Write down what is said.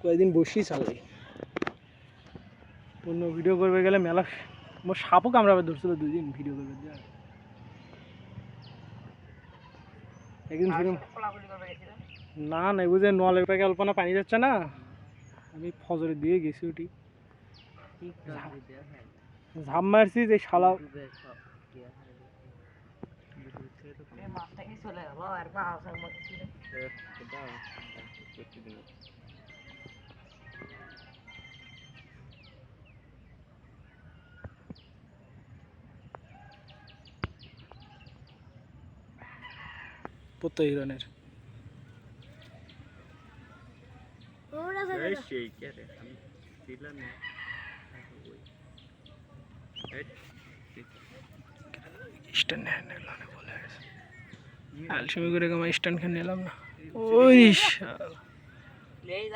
কয়েকদিন বসেই চালাই। অন্য ভিডিও করবে গেলে মেলা মোর সাপও কামড়াবে ধরছিল দুই দিন ভিডিও করবে একদিন না না বুঝে নোয়ালের প্যাকে অল্পনা পানি যাচ্ছে না। আমি ফজরে দিয়ে গেছি ওটি ঝাপ মারছি যে শালা পোতা হিরনের স্ট্যান্ড করে আমার স্ট্যান্ড খেয়ে নিলাম না। ওই